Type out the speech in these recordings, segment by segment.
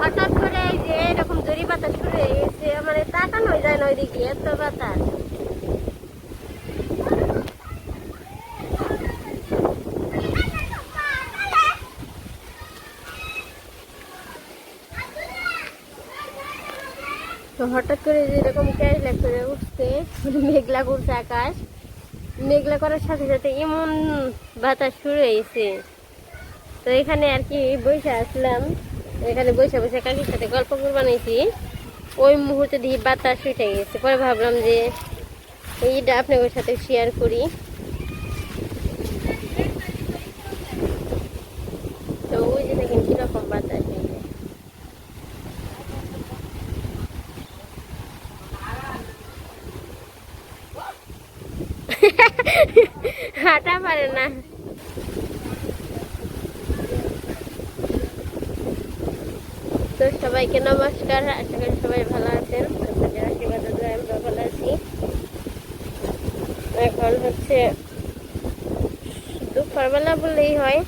হঠাৎ করে এই যে এরকম জরি বাতাস শুরু হয়ে গেছে মানে তাকানো যায় না ওইদিকে, এত বাতাস। তো হঠাৎ করে যেরকম ক্যারিলা করে উঠছে মানে মেঘলা করছে আকাশ। মেঘলা করার সাথে সাথে এমন বাতাস শুরু হয়েছে তো এখানে আর কি বসে আসলাম এখানে বসে বসে কাকির সাথে গল্প করে বানাইছি। ওই মুহূর্তে দিয়ে বাতাস উঠে গেছে। পরে ভাবলাম যে এইটা আপনাদের সাথে শেয়ার করি। তো ওই হাঁটা পারে না তো সবাইকে নমস্কার, আশা করি সবাই ভালো আছেন। আশীর্বাদ এখন হচ্ছে দুপুরবেলা বললেই হয়।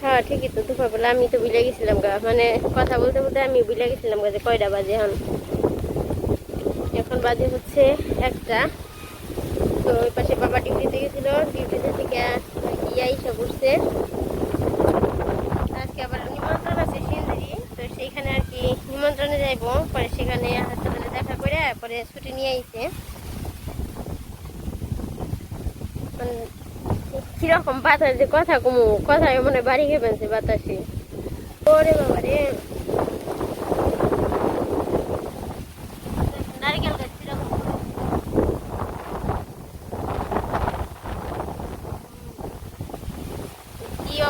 হ্যাঁ ঠিকই তো দুপুরবেলা আমি তো বুঝে গেছিলাম গা। মানে কথা বলতে বলতে আমি বুঝে গেছিলাম গা যে কয়টা বাজে এখন। এখন বাজে হচ্ছে একটা। তো ওই পাশে বাবা ডিউটিতে গেছিল, ডিউটিতে থেকে ইয়াই সব করছে আজকে আবার নিমন্ত্রণ আছে সেইখানে আর কি নিমন্ত্রণে যাইবো। পরে সেখানে হাসপাতালে দেখা করে পরে ছুটি নিয়ে আইছে। মানে কীরকম বাতাস যে কথা কমু কথা মানে বাড়ি খেয়ে ফেলছে বাতাসে। ওরে বাবা রে।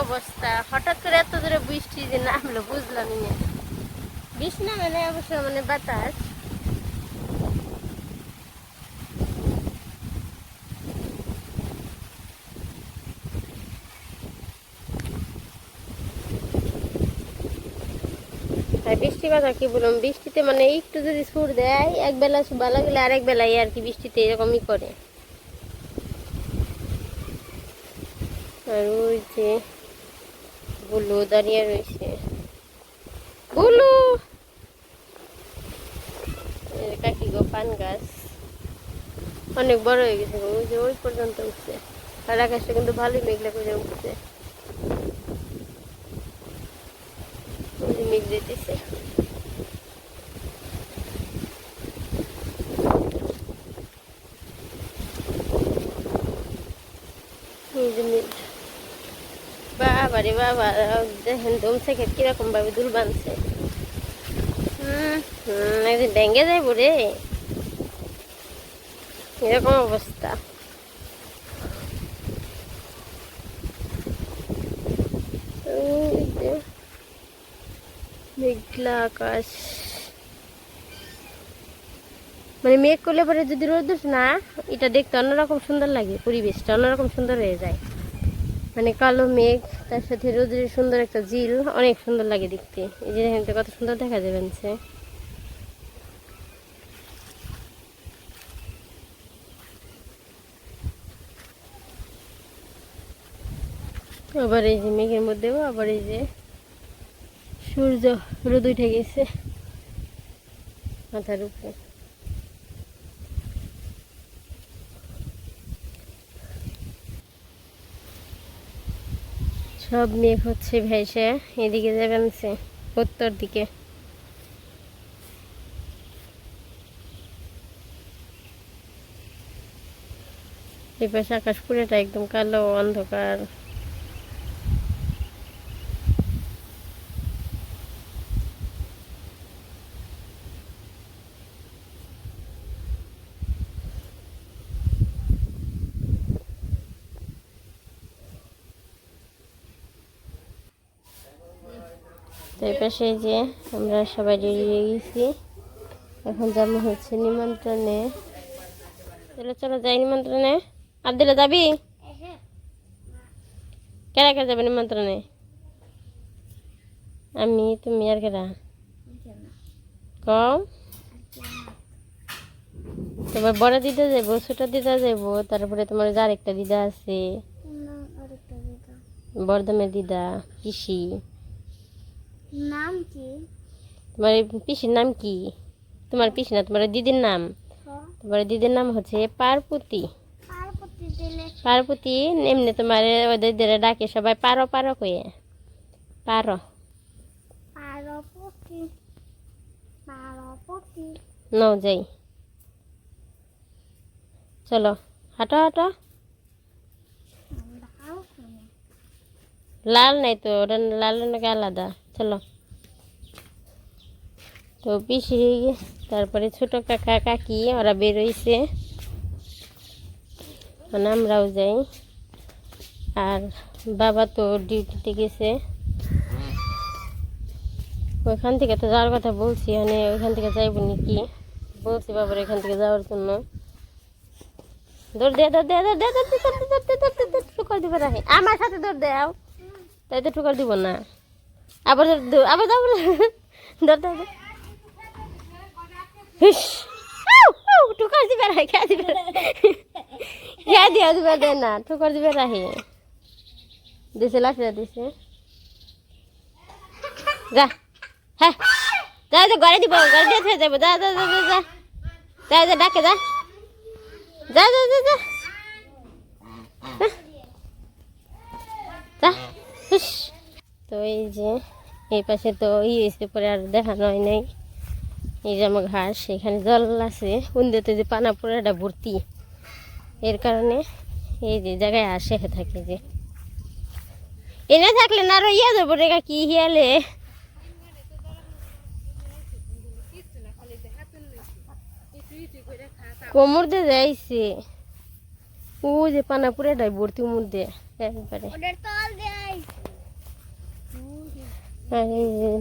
অবস্থা? হঠাৎ করে এত দূরে বৃষ্টি যে নামলো, বুঝলামই না। বৃষ্টি না মানে অবশ্য মানে বাতাস। আর বৃষ্টি কথা কি বললাম বৃষ্টিতে মানে একটু যদি সুর দেয়, এক বেলা ভালো গেলে আরেক বেলায় আর কি বৃষ্টিতে এরকমই করে। আর ওই যে বুলু দাঁড়িয়ে রয়েছে। বুলু এই যে কাকি গো পান গাছ অনেক বড় হয়ে গেছে ওই যে ওই পর্যন্ত উঠছে। আর আকাশটা কিন্তু ভালোই মেঘলা করে উঠছে। মেঘ মেঘ। বাবা রে বাবা, দেখেন দমছে খেত কীরকম ভাবে দুল বানছে হুম হুম একদিন ডেঙ্গে যাইব রে। এরকম অবস্থা মেঘলা আকাশ মানে মেঘ করলে পরে যদি রোদ না এটা দেখতে অন্যরকম সুন্দর লাগে পরিবেশটা অন্যরকম সুন্দর হয়ে যায় মানে কালো মেঘ তার সাথে রোদের সুন্দর একটা ঝিল অনেক সুন্দর লাগে দেখতে এই যে কত সুন্দর দেখা যাবে সে আবার এই যে মেঘের মধ্যেও আবার এই যে সূর্য রোদ উঠে গেছে মাথার উপরে। সব মেঘ হচ্ছে ভেসে এদিকে যাবেন সে উত্তর দিকে। এই পাশে আকাশ পুরোটা একদম কালো অন্ধকার। পাশে যে আমরা সবাই রেডি হয়ে গেছি। এখন যাব হচ্ছে নিমন্ত্রণে। চলো চলো যাই নিমন্ত্রণে। আবদুল্লা যাবি? কেরা কেরা যাবে নিমন্ত্রণে? আমি তুমি আর কেরা? কম তোমার বড় দিদা যাব ছোট দিদা যাব তারপরে তোমার যার একটা দিদা আছে। বর্ধমের দিদা পিসি। নাম কি? তোমার পিসির নাম কি? তোমার পিসি না তোমার দিদির নাম? তোমার দিদির নাম হচ্ছে পার্বতী। পার্বতী এমনি তোমার ওদের ডাকে সবাই পারো পারো কয়ে পারো। নাও যাই। চলো হাঁটো হাঁটো। লাল নাই তো ওটা লাল নাকি আলাদা? চলো তো পিসি তারপরে ছোট কাকা কাকি ওরা বেরোইছে মানে আমরাও যাই আর বাবা তো ডিউটিতে গেছে ওইখান থেকে তো যাওয়ার কথা বলছি মানে ওইখান থেকে যাইব নাকি বলছি বাবার এখান থেকে যাওয়ার জন্য দৌড় দে দৌড় দে দৌড় দে দৌড় দে দৌড় দে দৌড় দে দৌড় দে ঠুকার আমার সাথে দৌড় দে আও তাই তো ঠুকার দিব না আবার দৌড় দে, আবার দৌড় দৌড় দে দে। হিস আউ, আউ, ঠুকার দিবে রাখে খেয়া দিবে খেয়া দিয়া দিবে দে না ঠুকার দিবে রাখে দিছে লাঠিটা দিছে যা হ্যাঁ যা যা ঘরে দিব ঘরে দিয়ে থেকে যাব যা যা যা যা যা যা যা ডাকে যা যা যা যা যা যা হুস। তো এই যে এই পাশে তো ই হয়েছে পরে আর দেখানো হয় নাই। এই যে আমার ঘাস, এখানে জল আছে। উন্দেতে যে পানা পোড়াটা ভর্তি। এর কারণে এই যে জায়গায় আসে থাকে যে। এনে থাকলে না আরও ইয়ে যাব রে কি হিয়ালে? কোমর দিয়ে যাইছে। ও যে পানা পুরাটাই ভর্তি উমর দিয়ে, একবারে ওদের তল দেয় আর এই যে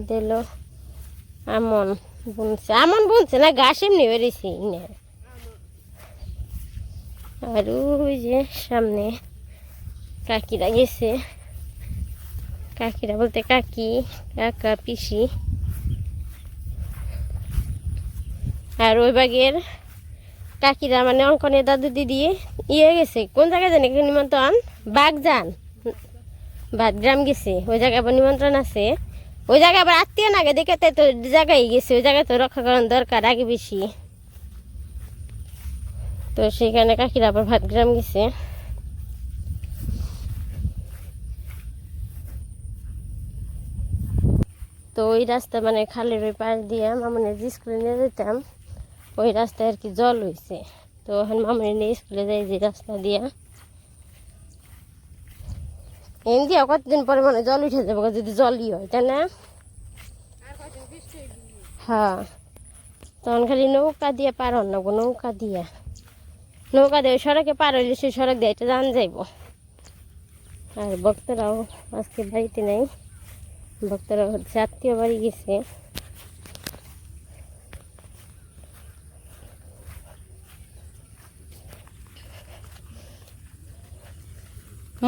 দিল। আমন বুনছে। আমন বুনছে না, ঘাস এমনি বেরিয়েছে আর ওই যে সামনে কাকিরা গেছে। কাকিরা বলতে কাকি, কাকা, পিসি। আর ওই বাগের কাকিরা মানে অঙ্কনের দাদু দিদি ইয়ে গেছে। কোন জায়গায় জানি নিমন্ত্রণ? বাগজান ভাতগ্রাম গেছে। ওই জায়গায় নিমন্ত্রণ আছে। ওই জায়গায় আবার আত্মীয় নাগে দেখে তাই তো জায়গায় গেছে, ওই জায়গায় তো রক্ষা করার দরকার আগে বেশি। তো সেখানে কাকিরা আবার ভাতগ্রাম গেছে। তো ওই রাস্তা মানে খালের ওই পাশ দিয়ে মামনের যে স্কুলে নিয়ে যেতাম, ওই রাস্তায় আর কি জল হয়েছে তো এখন মামনের নিয়ে স্কুলে যাই যে রাস্তা দিয়া। এন দিয়া কতদিন পরে মানে জল উঠে যাবে যদি জলই হয় তাই না? হ্যাঁ। তখন খালি নৌকা দিয়ে পার হন গো, নৌকা দিয়ে। নৌকা দিয়ে সড়কে পার হইলে সেই সড়ক দিয়ে এটা জান যাইব। আর ভক্তরাও আজকে বাড়িতে নেই। ভক্তরা হচ্ছে আত্মীয় বাড়ি গেছে।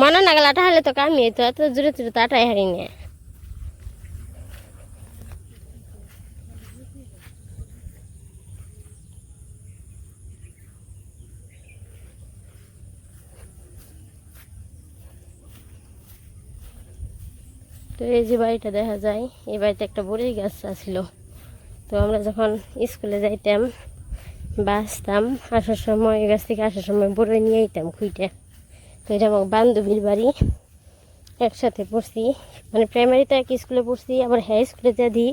মনে না গেল আটা হলে তো কামি তো এত জোরে জোরে তো আটাই হারি না। তো এই যে বাড়িটা দেখা যায়, এই বাড়িতে একটা বড়ই গাছ আসলো। তো আমরা যখন স্কুলে যাইতাম বাসতাম আসার সময়, এই গাছ থেকে আসার সময় বড়ই নিয়ে আইতাম খুঁইটা। তো এটা আমার বান্ধবীর বাড়ি একসাথে পড়ছি। মানে প্রাইমারিতে একই স্কুলে পড়ছি, আবার হাই স্কুলে যা দিই,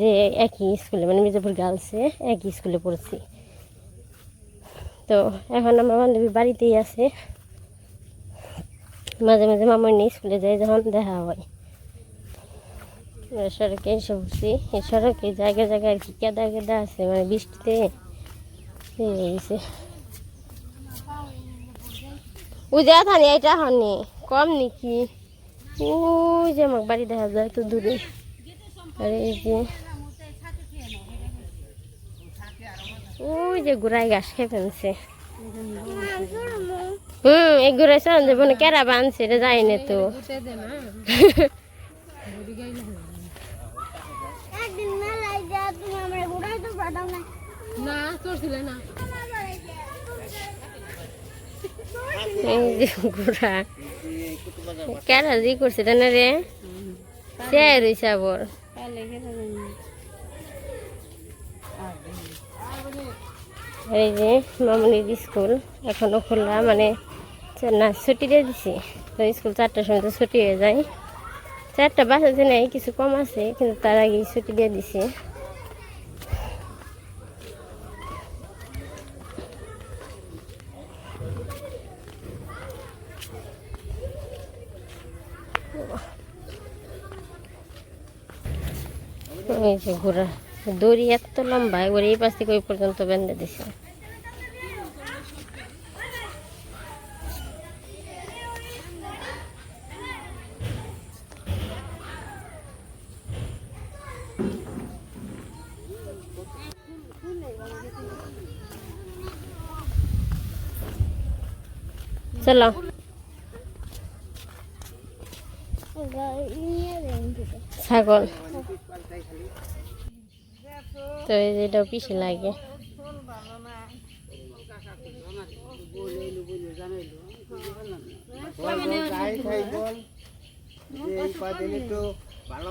যে একই স্কুলে মানে মির্জাপুর গার্লসে একই স্কুলে পড়ছি। তো এখন আমার বান্ধবী বাড়িতেই আছে। মাঝে মাঝে মামার নিয়ে স্কুলে যাই যখন দেখা হয়। সড়কে এসে উঠছি এই সড়কে জায়গায় জায়গায় আর কি কেদা কেদা আছে মানে বৃষ্টিতে হয়ে গেছে। উজা থানি এটা হনি কম নাকি? ওই যে আমার বাড়ি দেখা যায় তো দূরে। আর এই যে। ওই যে ঘুরাই ঘাস খেয়ে ফেলছে। হুম এই ঘুরাই চলন যাব না কেরা বানছে এটা যাই না তো। একদিন মেলায় যা তুমি আমরা ঘুরাই তো পাঠাও না। না চলছিল না। এই যে ঘোড়া। কেরা এই যে মামনির স্কুল এখনও খোলা মানে না, ছুটি দিয়ে দিছি। তো স্কুল চারটার সময় তো ছুটি হয়ে যায়। চারটা বাস আছে নেই, কিছু কম আছে, কিন্তু তার আগে ছুটি দিয়ে দিছি। এই ঘোড়া দড়ি এত লম্বা একবার এই পাশ থেকে ওই পর্যন্ত বেঁধে দিছে। চলো। ছাগল। তো এই যে এটাও পিসি লাগে। খাই বল যে আমাদের কদিন একটু ভালো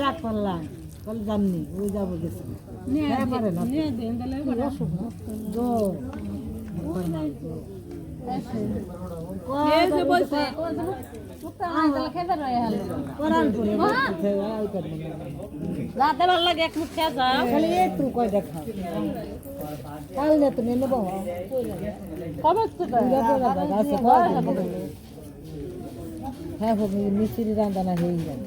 ডাক পারলাম বল ওই যাব গেছি। হ্যাঁ পারে না। জ্বর ভয় নাই জ্বর। কোরআন পড়ে বসেছে, ওই করে। না। রাতে ভালো লাগে এক মুখ খেয়ে যাও। খালি একটু কয়টা খাও কাল না তুমি নেব। কবে থেকে হ্যাঁ মিস্ত্রি রান্দানা হয়ে যাবে।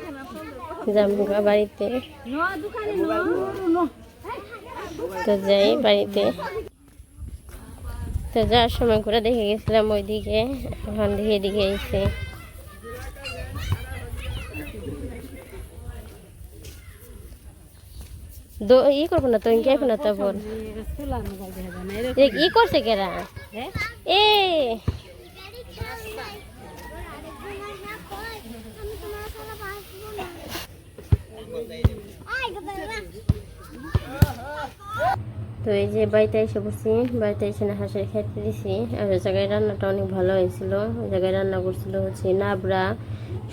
গা বাড়িতে। তো যাই বাড়িতে। তো যাওয়ার সময় করে দেখে গেছিলাম ওইদিকে এখন দেখে এদিকে এসে। ই করব না তো ইনকে না বল ই করছে কেরা? এ তো এই যে বাড়িতে এসে বসছি, বাড়িতে এসে না হাঁসের খেতে দিছি। আর ওই জায়গায় রান্নাটা অনেক ভালো হয়েছিল। ওই জায়গায় রান্না করছিল হচ্ছে নাবড়া,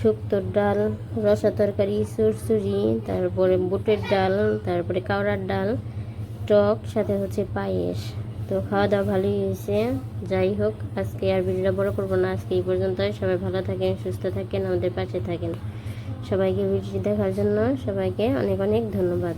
শুক্তোর ডাল, রসা তরকারি চুরচুরি তারপরে বুটের ডাল, তারপরে কাওড়ার ডাল, টক, সাথে হচ্ছে পায়েস। তো খাওয়া দাওয়া ভালোই হয়েছে। যাই হোক, আজকে আর ভিডিওটা বড় করব না। আজকে এই পর্যন্ত সবাই ভালো থাকেন, সুস্থ থাকেন, আমাদের পাশে থাকেন। সবাইকে ভিডিওটি দেখার জন্য সবাইকে অনেক অনেক ধন্যবাদ।